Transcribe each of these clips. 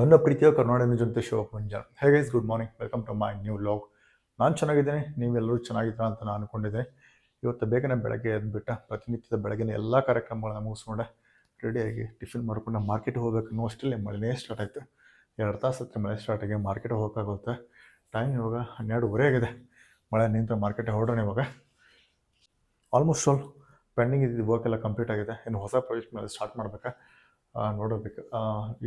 ನನ್ನ ಪ್ರೀತಿಯ ಕರ್ನಾಟಕ ಜೊತೆ ಶಿವ ಮುಂಜಾನೆ. ಹೇಗೆ good morning welcome to my new vlog ನಾನು ಚೆನ್ನಾಗಿದ್ದೇನೆ. ನೀವೆಲ್ಲರೂ ಚೆನ್ನಾಗಿದ್ದೀರಾ ಅಂತ ನಾನು ಅಂದ್ಕೊಂಡಿದ್ದೆ ಇವತ್ತು ಬೇಗನೆ ಬೆಳಗ್ಗೆ ಎದ್ಬಿಟ್ಟ ಪ್ರತಿನಿತ್ಯದ ಬೆಳಗಿನ ಎಲ್ಲ ಕಾರ್ಯಕ್ರಮಗಳನ್ನ ಮುಗಿಸ್ಕೊಂಡೆ. ರೆಡಿಯಾಗಿ ಟಿಫಿನ್ ಮಾಡ್ಕೊಂಡು ಮಾರ್ಕೆಟ್ ಹೋಗ್ಬೇಕು ಅಷ್ಟರಲ್ಲಿ ಮಳೆನೇ ಸ್ಟಾರ್ಟ್ ಆಯಿತು. ಎರಡು ತಾಸು ಹತ್ರ ಮಳೆ ಸ್ಟಾರ್ಟ್ ಆಗಿ ಮಾರ್ಕೆಟ್ ಹೋಗೋಕ್ಕಾಗುತ್ತೆ ಟೈಮ್ ಇವಾಗ ಹನ್ನೆರಡುವರೆ ಆಗಿದೆ. ಮಳೆ ನಿಂತು ಮಾರ್ಕೆಟ್ ಹೊರಡೋಣ ಇವಾಗ. ಆಲ್ಮೋಸ್ಟ್ ಆಲ್ ಪೆಂಡಿಂಗ್ ಇದ್ದಿದ್ದು ವರ್ಕ್ ಎಲ್ಲ ಕಂಪ್ಲೀಟ್ ಆಗಿದೆ. ಇನ್ನು ಹೊಸ ಪ್ರಾಜೆಕ್ಟ್ ಮೇಲೆ ಸ್ಟಾರ್ಟ್ ಮಾಡ್ಬೇಕಾ? ನೋಡಬೇಕು.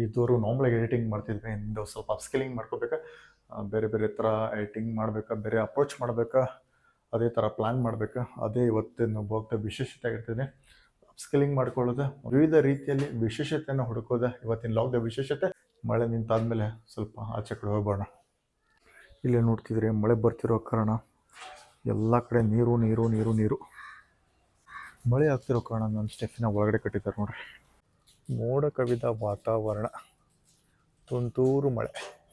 ಇದುವರೆಗೂ ನಾರ್ಮಲಾಗಿ ಎಡಿಟಿಂಗ್ ಮಾಡ್ತಿದ್ವಿ. ಇಂದು ಸ್ವಲ್ಪ ಅಪ್ಸ್ಕಿಲಿಂಗ್ ಮಾಡ್ಕೋಬೇಕಾ? ಬೇರೆ ಬೇರೆ ಥರ ಎಡಿಟಿಂಗ್ ಮಾಡಬೇಕಾ? ಬೇರೆ ಅಪ್ರೋಚ್ ಮಾಡಬೇಕಾ? ಅದೇ ಥರ ಪ್ಲ್ಯಾನ್ ಮಾಡಬೇಕಾ? ಅದೇ ಇವತ್ತಿನ ಭೋಗ್ದ ವಿಶೇಷತೆ ಆಗಿರ್ತದೆ. ಅಪ್ಸ್ಕಿಲಿಂಗ್ ಮಾಡ್ಕೊಳ್ಳೋದು, ವಿವಿಧ ರೀತಿಯಲ್ಲಿ ವಿಶೇಷತೆಯನ್ನು ಹುಡುಕೋದು, ಇವತ್ತಿನ ಲಾಗ್ದ ವಿಶೇಷತೆ. ಮಳೆ ನಿಂತಾದ್ಮೇಲೆ ಸ್ವಲ್ಪ ಆಚೆ ಕಡೆ ಹೋಗೋಣ ಇಲ್ಲಿ ನೋಡ್ತಿದ್ರೆ ಮಳೆ ಬರ್ತಿರೋ ಕಾರಣ ಎಲ್ಲ ಕಡೆ ನೀರು ನೀರು ನೀರು ನೀರು. ಮಳೆ ಆಗ್ತಿರೋ ಕಾರಣ ನನ್ನ ಸ್ಟೆಫಿನ ಒಳಗಡೆ ಕಟ್ಟಿದ್ದಾರೆ ನೋಡ್ರಿ. ಮೋಡ ಕವಿದ ವಾತಾವರಣ. ತುಂತೂರು ಮಳೆ.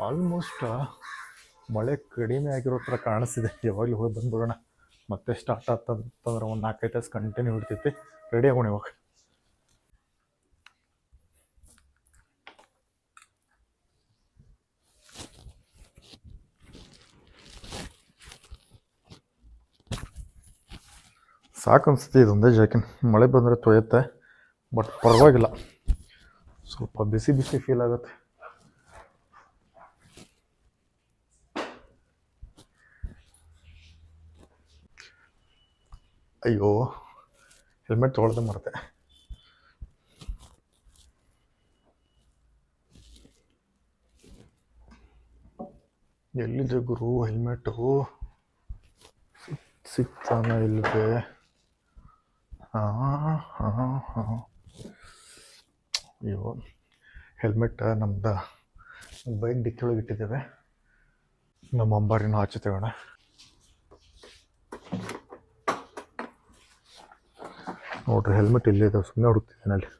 ಆಲ್ಮೋಸ್ಟ್ ಮಳೆ ಕಡಿಮೆ ಆಗಿರೋ ಥರ ಕಾಣಿಸ್ತಿದೆ. ಯಾವಾಗಲೂ ಹೋಗಿ ಬಂದ್ಬಿಡೋಣ. ಮತ್ತೆ ಸ್ಟಾರ್ಟ್ ಆಗ್ತಂತಂದ್ರೆ ಒಂದು ನಾಲ್ಕೈದು ತಾಸು ಕಂಟಿನ್ಯೂ ಇಡ್ತೈತಿ ರೆಡಿ ಆಗೋಣ ಇವಾಗ. ಸಾಕು ಅನ್ಸುತ್ತೆ ಇದೊಂದೇ ಜಾಕಿನ್ ಮಳೆ ಬಂದರೆ ತೊಯ್ಯುತ್ತೆ ಬಟ್ ಪರವಾಗಿಲ್ಲ. ಸ್ವಲ್ಪ ಬಿಸಿ ಬಿಸಿ ಫೀಲ್ ಆಗುತ್ತೆ. ಅಯ್ಯೋ ಹೆಲ್ಮೆಟ್ ತೊಗೊಳ್ದೆ ಮರತೆ. ಎಲ್ಲಿದೆ ಗುರು ಹೆಲ್ಮೆಟು ಸಿಗ್ತಾನ ಇಲ್ಲದೆ ಅಯ್ಯೋ ಹೆಲ್ಮೆಟ್ ನಮ್ದು ಬೈಕ್ ಡಿಕ್ಕಿ ಒಳಗೆ ಇಟ್ಟಿದ್ದೇವೆ. ನಮ್ಮ ಅಂಬಾರಿನೂ ಆಚೆ ತಗೋಣ ನೋಡ್ರಿ ಹೆಲ್ಮೆಟ್ ಇಲ್ಲೇ ಸುಮ್ಮನೆ ಹುಡುಕ್ತಿದ್ದೇನೆ ಅಲ್ಲಿ.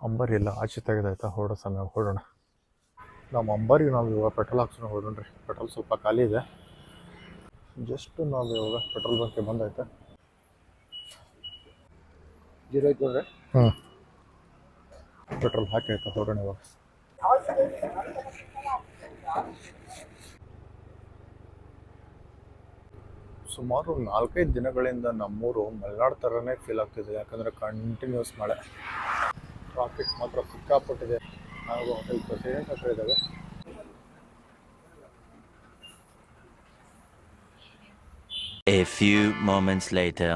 ಅಂಬಾರಿ ಎಲ್ಲ ಆಚೆ ತೆಗೆದಾಯ್ತಾ ಹೊರಡೋ ಸಮಯ ಹೊರಡೋಣ ನಮ್ಮ ಅಂಬಾರಿಗೆ ನಾವು ಇವಾಗ ಪೆಟ್ರೋಲ್ ಹಾಕ್ಸೋಣ ಹೊರಡೋಣ್ರಿ ಪೆಟ್ರೋಲ್ ಸ್ವಲ್ಪ ಖಾಲಿ ಇದೆ. ಜಸ್ಟ್ ನಾವು ಇವಾಗ ಪೆಟ್ರೋಲ್ ಬಂಕ್ಗೆ ಬಂದಾಯ್ತಾ ಜೀರೋ ಐದು ನೋಡ್ರಿ ಹ್ಞೂ ಪೆಟ್ರೋಲ್ ಹಾಕಿ ಆಯ್ತಾ ಹೊರಡೋಣ ಇವಾಗ? ಸುಮಾರು ನಾಲ್ಕೈದು ದಿನಗಳಿಂದ ನಮ್ಮೂರು ಮಲೆನಾಡು ಥರನೇ ಫೀಲ್ ಆಗ್ತಿದೆ ಯಾಕಂದರೆ ಕಂಟಿನ್ಯೂಸ್ ಮಳೆ. ಟ್ರಾಫಿಕ್ ಮಾತ್ರ ಸಿಕ್ಕಾಪಟ್ಟಿದೆ. ನಾವು ಹೋಟೆಲ್ ಪ್ರೆಸಿಡೆಂಟ್ ಹತ್ರ ಇದ್ದಾವೆ. A few moments later.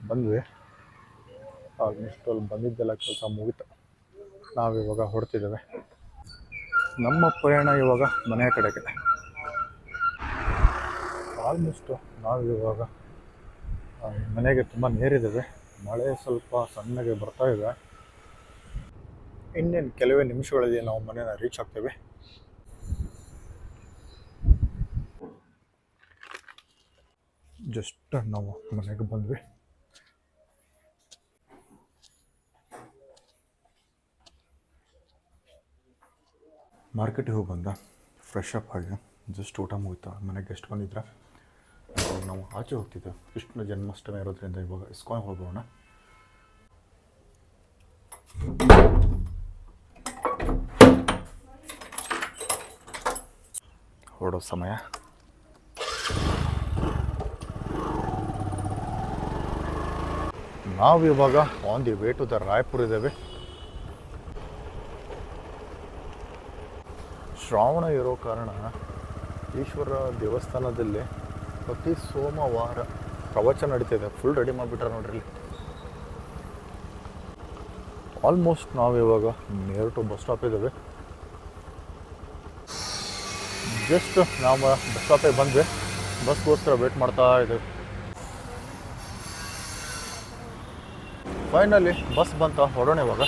ಬಂದ್ವಿ. ಆಲ್ಮೋಸ್ಟ್ ಅಲ್ಲಿ ಬಂದಿದ್ದೆಲ್ಲ ಕೆಲಸ ಮುಗಿತು. ನಾವಿವಾಗ ಹೊಡ್ತಿದ್ದೇವೆ ನಮ್ಮ ಪ್ರಯಾಣ ಇವಾಗ ಮನೆಯ ಕಡೆಗೆ. ಆಲ್ಮೋಸ್ಟು ನಾವಿವಾಗ ಮನೆಗೆ ತುಂಬ ನೇರಿದ್ದೇವೆ. ಮಳೆ ಸ್ವಲ್ಪ ಸಣ್ಣಗೆ ಬರ್ತಾ ಇದೆ. ಇನ್ನೇನು ಕೆಲವೇ ನಿಮಿಷಗಳಲ್ಲಿ ನಾವು ಮನೇನ ರೀಚ್ ಆಗ್ತೇವೆ. ಜಸ್ಟ್ ನಾವು ಮನೆಗೆ ಬಂದ್ವಿ. ಮಾರ್ಕೆಟಿಗೆ ಹೋಗಿ ಬಂದ. ಫ್ರೆಶ್ ಅಪ್ ಆಗಿ ಜಸ್ಟ್ ಊಟ ಮುಗಿತಾ ಮನೆಗೆ ಗೆಸ್ಟ್ ಬಂದಿದ್ರೆ. ನಾವು ಆಚೆ ಹೋಗ್ತಿದ್ದೆ ಕೃಷ್ಣ ಜನ್ಮಾಷ್ಟಮಿ ಇರೋದ್ರಿಂದ ಇವಾಗ ಇಸ್ಕೊಂಡು ಹೋಗೋಣ ಹೊರಡೋ ಸಮಯ. ನಾವು ಇವಾಗ on the way to the Raipur ಇದ್ದೇವೆ. ಶ್ರಾವಣ ಇರೋ ಕಾರಣ ಈಶ್ವರ ದೇವಸ್ಥಾನದಲ್ಲಿ ಪ್ರತಿ ಸೋಮವಾರ ಪ್ರವಚನ ನಡೀತಿದೆ. ಫುಲ್ ರೆಡಿ ಮಾಡಿಬಿಟ್ರೆ ನೋಡ್ರಿ ಆಲ್ಮೋಸ್ಟ್ ನಾವು ಇವಾಗ ನಿಯರ್ ಟು ಬಸ್ ಸ್ಟಾಪ್ ಇದ್ದೇವೆ. ಜಸ್ಟ್ ನಾವು ಬಸ್ ಸ್ಟಾಪಿಗೆ ಬಂದ್ವಿ. ಬಸ್ಗೋಸ್ಕರ ವೇಟ್ ಮಾಡ್ತಾ ಇದ್ದೇವೆ. ಫೈನಲಿ ಬಸ್ ಬಂತ ಹೊರಡೋಣ ಇವಾಗ.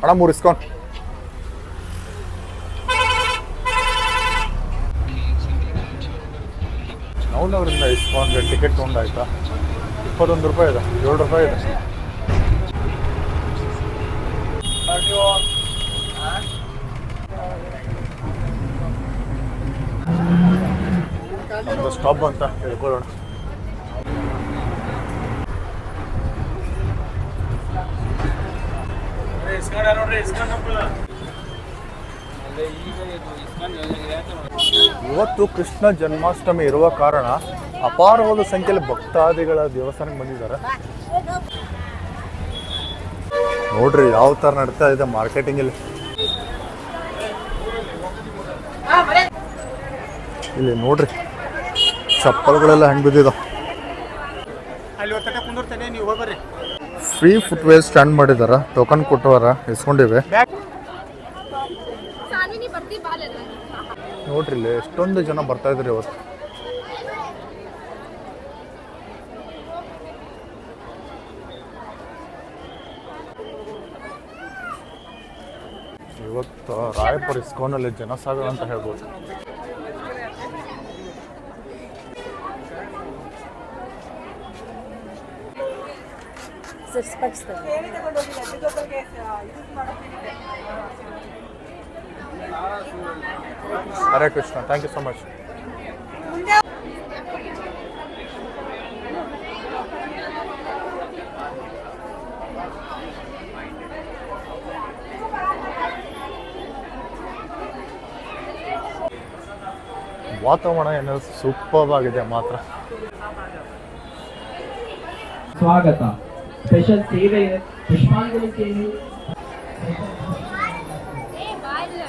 ಅಣ್ಣ ಮೂರು ನೌನವರಿಂದ ಇಸ್ಕೊಂಡ್ರೆ ಟಿಕೆಟ್ ತೊಗೊಂಡಾಯ್ತಾ? ಇಪ್ಪತ್ತೊಂದು ರೂಪಾಯಿ ಇದೆ, ಏಳು ರೂಪಾಯಿ ಇದೆ. ಒಂದು ಸ್ಟಾಪ್ ಅಂತ ಹೇಳ್ಕೊಳ್ಳೋಣ ಇವತ್ತು ಕೃಷ್ಣ ಜನ್ಮಾಷ್ಟಮಿ ಇರುವ ಕಾರಣ ಅಪಾರವಾದ ಸಂಖ್ಯೆಯಲ್ಲಿ ಭಕ್ತಾದಿಗಳ ದೇವಸ್ಥಾನಕ್ಕೆ ಬಂದಿದ್ದಾರೆ. ನೋಡ್ರಿ ಯಾವ ತರ ನಡೀತಾ ಇದೆ ಮಾರ್ಕೆಟಿಂಗ್ ಇಲ್ಲಿ ಇಲ್ಲಿ ನೋಡ್ರಿ ಚಪ್ಪಲ್ಗಳೆಲ್ಲ ಹೆಂಗ್ ಬಿದ್ದಿದಾವ. ಅಲ್ಲಿ ನೀವು ಹೋಗ್ಬರ್ರಿ ಫ್ರೀ ಫುಟ್ವೇರ್ ಸ್ಟ್ಯಾಂಡ್ ಮಾಡಿದಾರ ಟೋಕನ್ ಕೊಟ್ಟವರ ಇಸ್ಕೊಂಡಿವೆ. ನೋಡ್ರಿ ಇಲ್ಲಿ ಎಷ್ಟೊಂದು ಜನ ಬರ್ತಾ ಇದ್ರಿ ಇವತ್ತು. ಇವತ್ತು ರಾಯಪುರ ಇಸ್ಕಾನಲ್ಲಿ ಜನಸಾಗರ ಅಂತ ಹೇಳ್ಬೋದು. Hare Krishna thank you so much ವಾತಾವರಣ ಏನೋ ಸೂಪರ್ ಆಗಿದೆ ಮಾತ್ರ. ಸ್ವಾಗತ. ಸ್ಪೆಷಲ್ ಸೇವೆ ಪುಷ್ಪಾಂಜಲಿ ಸೇವೆ ಏ ಬಾಯ್ಲ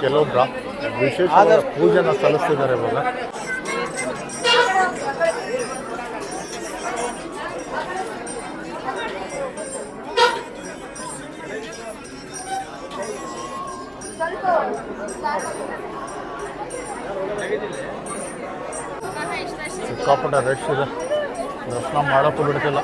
ಕೆಲವೊಬ್ಬರ ವಿಶೇಷವಾದ ಪೂಜೆನ ಸಲ್ಲಿಸ್ತಿದ್ದಾರೆ ಇವಾಗ ಸಿಕ್ಕಾಪಟ್ಟೆ ರಶ್ ಇದೆ. ದರ್ಶನ ಮಾಡೋಕ್ಕೂ ಬಿಡ್ತಿಲ್ಲ.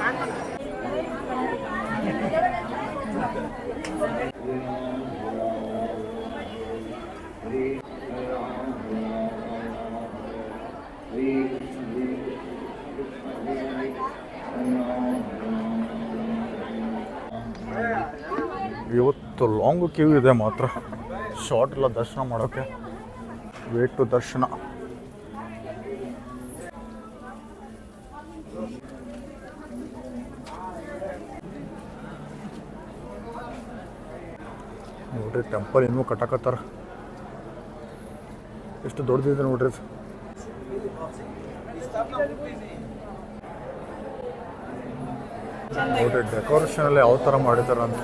ಇವತ್ತು ಲಾಂಗ್ ಕ್ಯೂ ಇದೆ ಮಾತ್ರ. ಶಾರ್ಟ್ ಎಲ್ಲ ದರ್ಶನ ಮಾಡೋಕ್ಕೆ. ವೇಟ್ ಟು ದರ್ಶನ ನೋಡ್ರಿ ಟೆಂಪಲ್ ಇನ್ನೂ ಕಟ್ಟಕತ್ತಾರ. ಎಷ್ಟು ದೊಡ್ಡದಿದೆ ನೋಡ್ರಿ. ನೋಡ್ರಿ ಡೆಕೋರೇಷನ್ ಎಲ್ಲ ಯಾವ ಥರ ಮಾಡಿದಾರ ಅಂತ.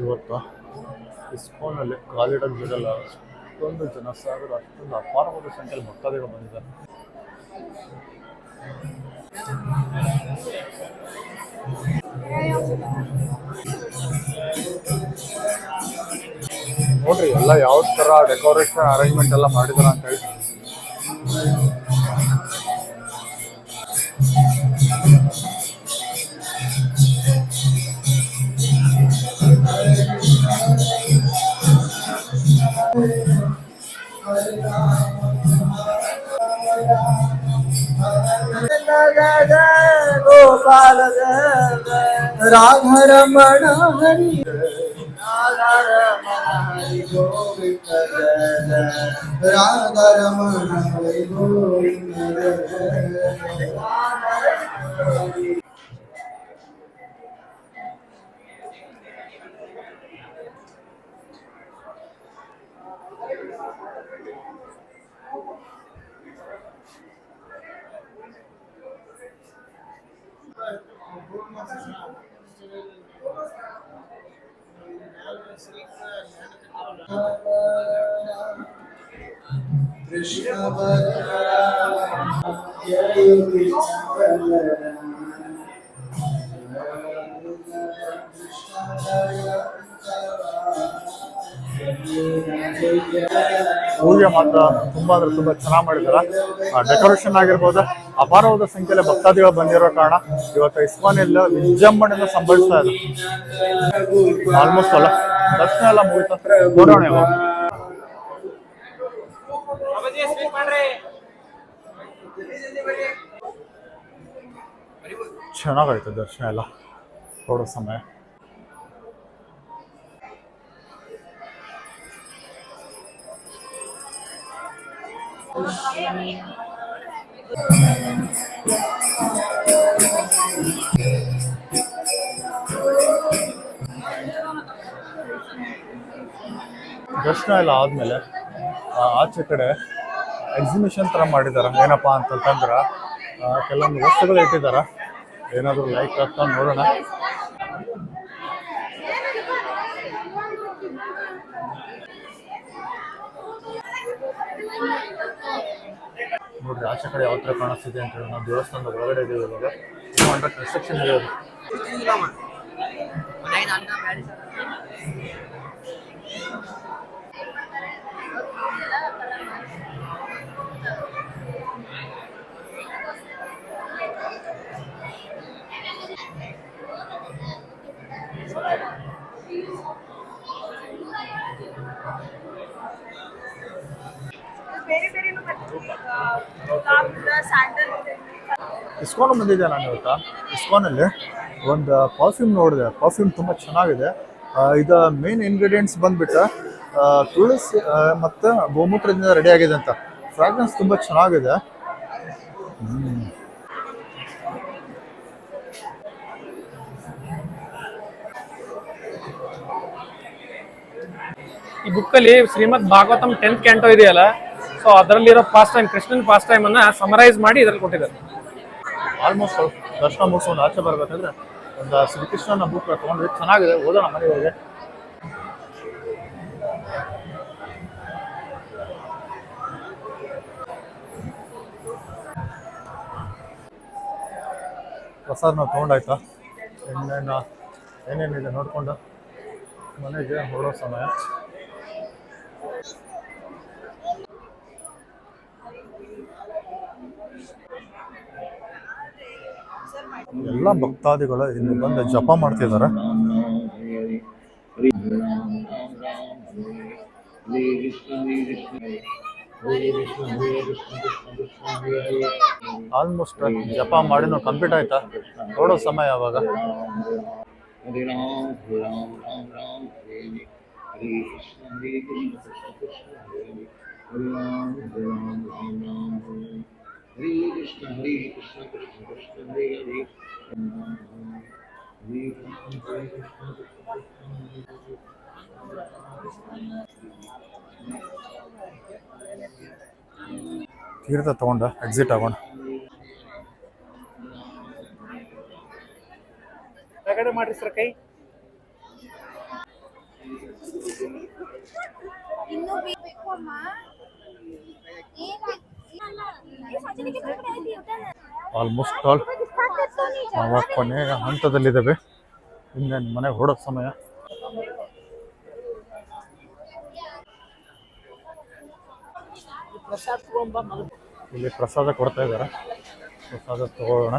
ಇವತ್ತು ಅಲ್ಲಿ ಕಾಲಿಡೋದು ಬಿಡಲ್ಲ. ಅಷ್ಟೊಂದು ಜನಸಾಗರ ಅಷ್ಟೊಂದು ಅಪಾರವಾದ ಸಂಖ್ಯೆಯಲ್ಲಿ ಭಕ್ತಾದಿಗಳು ಬಂದಿದ್ದಾರೆ. ನೋಡ್ರಿ ಎಲ್ಲ ಯಾವ ತರ ಡೆಕೋರೇಷನ್ ಅರೇಂಜ್ಮೆಂಟ್ ಎಲ್ಲ ಮಾಡಿದಾರ ಅಂತ ಹೇಳಿ. ರಾಧರಮಣ ಹರಿ ರಾಧರಮಣ ಹರಿ ಗೋವಿಂದ ಕೃಷ್ಣ ಪೂಜೆ ಮಾತ್ರ ತುಂಬ ಅಂದ್ರೆ ತುಂಬ ಚೆನ್ನಾಗಿ ಮಾಡಿದ್ದಾರೆ ಡೆಕೋರೇಷನ್ ಆಗಿರ್ಬೋದು ಅಪಾರವಾದ ಸಂಖ್ಯೆಯಲ್ಲಿ ಭಕ್ತಾದಿಗಳು ಬಂದಿರೋ ಕಾರಣ ಇವತ್ತು ಇಸ್ಮಾನ್ ಎಲ್ಲ ವಿಜೃಂಭಣೆಯಿಂದ ಸಂಭವಿಸ್ತಾ ಇದೆ. ಆಲ್ಮೋಸ್ಟ್ ಅಲ್ಲ ದರ್ಶನ ಎಲ್ಲ ಮುಗಿತಂದ್ರೆ ನೋಡೋಣ ಚೆನ್ನಾಗಾಯ್ತು ದರ್ಶನ ಎಲ್ಲ ಕೊಡೋ ಸಮಯ. ದರ್ಶನ ಎಲ್ಲ ಆದಮೇಲೆ ಆಚೆ ಕಡೆ ಎಕ್ಸಿಬಿಷನ್ ತರ ಮಾಡಿದ್ದಾರೆ ಏನಪ್ಪ ಅಂತಂದ್ರ ಕೆಲವೊಂದು ವಸ್ತುಗಳು ಇಟ್ಟಿದಾರ. ಏನಾದರೂ ಲೈಕ್ ಆಗ್ತಾ ನೋಡೋಣ. ನೋಡ್ರಿ ಆಚೆ ಕಡೆ ಯಾವ ಥರ ಕಾಣಿಸ್ತಿದೆ ಅಂತ ಹೇಳಿ. ನಾವು ದೇವಸ್ಥಾನದ ಒಳಗಡೆ ಇದ್ದೀವಿ ಇವಾಗ. ಇನ್ನೂ ಅಂಡರ್ ಕನ್ಸ್ಟ್ರಕ್ಷನ್ ಇರೋದು. ಸ್ಯಾಂಡಲ್ ಇಸ್ಕಾನ್ ಬಂದಿದ್ದೆ ನಾನು ಇವತ್ತು ಇಸ್ಕಾನಲ್ಲಿ ಒಂದು ಪರ್ಫ್ಯೂಮ್ ನೋಡಿದೆ. ಪರ್ಫ್ಯೂಮ್ ತುಂಬ ಚೆನ್ನಾಗಿದೆ. ಇದು ಮೇನ್ ಇಂಗ್ರೀಡಿಯೆಂಟ್ಸ್ ಬಂದ್ಬಿಟ್ಟು ತುಳಸಿ ಮತ್ತೆ ಗೋಮೂತ್ರದಿಂದ ರೆಡಿ ಆಗಿದೆ ಅಂತ. ಫ್ರಾಗ್ರೆನ್ಸ್ ತುಂಬ ಚೆನ್ನಾಗಿದೆ. ಈ ಬುಕ್ಕಲ್ಲಿ ಶ್ರೀಮದ್ ಭಾಗವತಂ ಟೆಂತ್ ಕ್ಯಾಂಟೋ ಇದೆಯಲ್ಲ? ಸೊ ಅದರಲ್ಲಿರೋ ಫಾಸ್ಟ್ ಟೈಮ್ ಕೃಷ್ಣನ್ ಫಾಸ್ಟ್ ಟೈಮ್ ಅನ್ನ ಸಮರೈಸ್ ಮಾಡಿ ಇದ್ರಲ್ಲಿ ಕೊಟ್ಟಿದ್ದಾರೆ. ಆಲ್ಮೋಸ್ಟ್ ದರ್ಶನ ಮುಗಿಸ್ಕೊಂಡು ಆಚೆ ಬರ್ಬೇಕಂದ್ರೆ ಒಂದು ಶ್ರೀಕೃಷ್ಣನ ಬುಕ್ ತಗೊಂಡ್ರೆ ಚೆನ್ನಾಗಿದೆ. ಓದೋಣ ಮನೆಗಳಿಗೆ ಪ್ರಸಾದನ ತೊಗೊಂಡಾಯ್ತಾ? ಇನ್ನೇನು, ಏನೇನಿದೆ ನೋಡಿಕೊಂಡು ಮನೆಗೆ ಹೊರಡೋ ಸಮಯ. ಎಲ್ಲ ಭಕ್ತಾದಿಗಳು ಇಲ್ಲಿ ಬಂದು ಜಪ ಮಾಡ್ತಿದ್ದಾರೆ. ಆಲ್ಮೋಸ್ಟ್ ಜಪ ಮಾಡಿ ನಾವು ಕಂಪ್ಲೀಟ್ ಆಯ್ತಾ? ನೋಡೋ ಸಮಯ ಅವಾಗ. हरे ಹರಿ ಕೃಷ್ಣ ಹರಿ ಕೃಷ್ಣ ಕೃಷ್ಣ ಕೃಷ್ಣ ಹರೇ ಹರಿ ಹರೇ ಕೃಷ್ಣ. ಹರೇ ಕೃಷ್ಣ ತೀರ್ಥ ತಗೊಂಡ ಎಕ್ಸಿಟ್ ಆಗೋಣ. ಕಡೆ ಮಾಡ್ರಿ ಸರ್ ಕೈ. ಇನ್ನೂ ಬೇಕು ಅಮ್ಮ. ಏನಾಯ್ತು? ಆಲ್ಮೋಸ್ಟ್ ಆಲ್ ನಾವು ಕೊನೆಯ ಹಂತದಲ್ಲಿದ್ದೇವೆ. ಹಿಂದೆ ಮನೆಗೆ ಹೊರಡೋ ಸಮಯ. ಇಲ್ಲಿ ಪ್ರಸಾದ ಕೊಡ್ತಾ ಇದ್ದಾರೆ. ಪ್ರಸಾದ ತಗೊಳ್ಳೋಣ.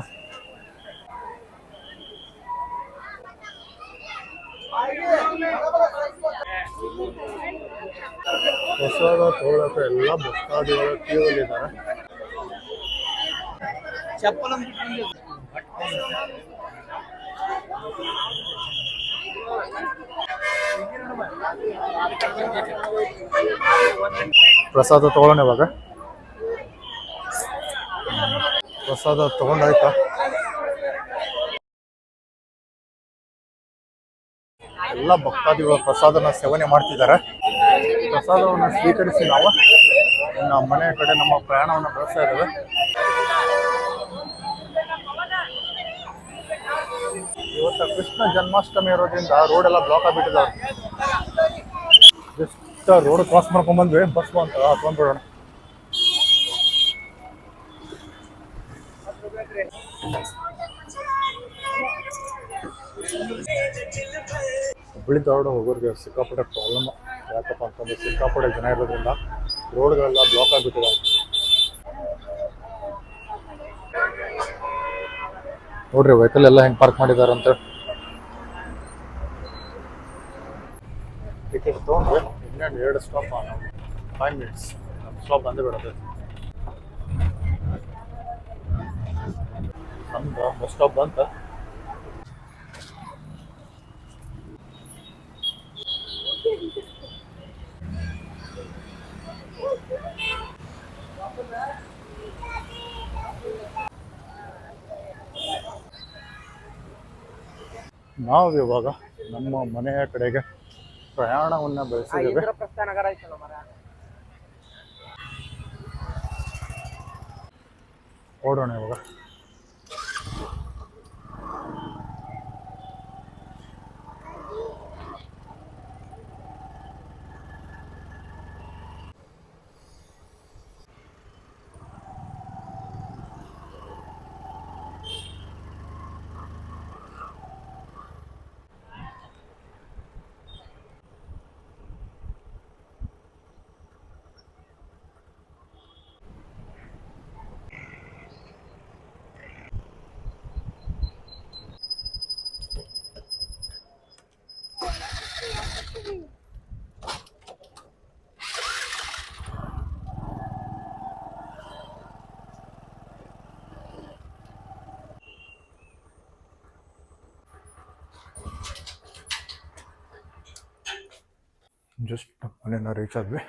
ಪ್ರಸಾದ ತಗೊಳ್ಳೋಕೆ ಎಲ್ಲ ಭಕ್ತಾದಿಗಳು ಕ್ಯೂ ಪ್ರಸಾದ ತಗೊಳ್ಳೋಣ ಇವಾಗ. ಪ್ರಸಾದ ತಗೊಂಡಾಯ್ತಾ? ಎಲ್ಲ ಭಕ್ತಾದಿಗಳು ಪ್ರಸಾದನ ಸೇವನೆ ಮಾಡ್ತಿದ್ದಾರೆ. ಪ್ರಸಾದವನ್ನು ಸ್ವೀಕರಿಸಿ ನಾವು. ನಮ್ಮ ಮನೆ ಕಡೆ ನಮ್ಮ ಪ್ರಯಾಣವನ್ನು ಬೆಳೆಸ್ತಾ ಇದ್ದೇವೆ. ಕೃಷ್ಣ ಜನ್ಮಾಷ್ಟಮಿ ಇರೋದ್ರಿಂದ ರೋಡ್ ಎಲ್ಲ ಬ್ಲಾಕ್ ಆಗಿಬಿಟ್ಟಿದ್ದಾರೆ ಜಸ್ಟ್ ರೋಡ್ ಕ್ರಾಸ್ ಮಾಡ್ಕೊಂಡ್ ಬಂದ್ವಿ ಬಸ್ ಅಂತ ಹತ್ಕೊಂಡ್ಬಿಡೋಣ ಹುಬ್ಬಳ್ಳಿ ಧಾರವಾಡ ಹೋಗೋರಿಗೆ ಸಿಕ್ಕಾಪಟ್ಟೆ ಪ್ರಾಬ್ಲಮ್ ಯಾಕಪ್ಪ ಅಂತಂದ್ರೆ ಸಿಕ್ಕಾಪಟ್ಟೆ ಜನ ಇರೋದ್ರಿಂದ ರೋಡ್ಗಳೆಲ್ಲ ಬ್ಲಾಕ್ ಆಗಿಬಿಟ್ಟಿದೆ ನೋಡ್ರಿ ವೆಹಿಕಲ್ ಎಲ್ಲ ಹೆಂಗ್ ಪಾರ್ಕ್ ಮಾಡಿದಾರಂತ ಇನ್ನ ಎರಡು stop five minutes stop bus stop ಬಂತ. ನಾವು ಇವಾಗ ನಮ್ಮ ಮನೆಯ ಕಡೆಗೆ ಪ್ರಯಾಣವನ್ನು ಬೆಳೆಸಿದ್ದೇವೆ. ಓಡೋಣ ಇವಾಗ. ಜಸ್ಟ್ ನಮ್ಮ ಮನೆಯನ್ನು ರೀಚ್ ಆದ್ವಿ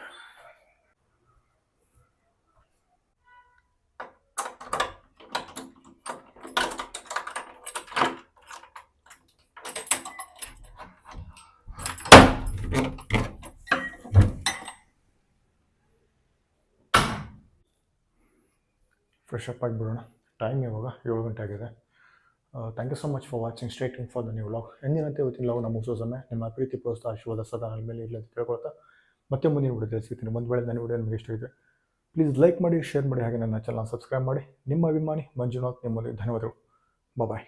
ಫ್ರೆಶ್ ಅಪ್ ಆಗಿಬಿಡೋಣ ಟೈಮ್ ಇವಾಗ ಏಳು ಗಂಟೆ ಆಗಿದೆ. Thank you so much for watching starting for the new log ಎಂದಿನಂತೆ ಇವತ್ತಿನ ಲಾಗ್ ನಮ್ಮ ಮುಗಿಸೋ ಸಮಯ ನಿಮ್ಮ ಪ್ರೀತಿ, ಪ್ರೋತ್ಸಾಹ, ಆಶೀರ್ವಾದ ಸದಾ ನನ್ನ ಮೇಲೆ ಇರಲಿ ಅಂತ ಕೇಳ್ಕೊಳ್ತಾ ಮತ್ತೆ ಮುಂದಿನ ವಿಡಿಯೋ ತಿಳಿಸ್ತೀನಿ ಒಂದು ವೇಳೆ ನನ್ನ ವಿಡಿಯೋ ನಿಮಗೆ ಇಷ್ಟ ಇದೆ ಪ್ಲೀಸ್ ಲೈಕ್ ಮಾಡಿ ಶೇರ್ ಮಾಡಿ, ಹಾಗೆ ನನ್ನ ಚಾನಲ್ ಸಬ್ಸ್ಕ್ರೈಬ್ ಮಾಡಿ. ನಿಮ್ಮ ಅಭಿಮಾನಿ ಮಂಜುನಾಥ್ ನಿಮ್ಮಲ್ಲಿ ಧನ್ಯವಾದಗಳು. ಬಾಯ್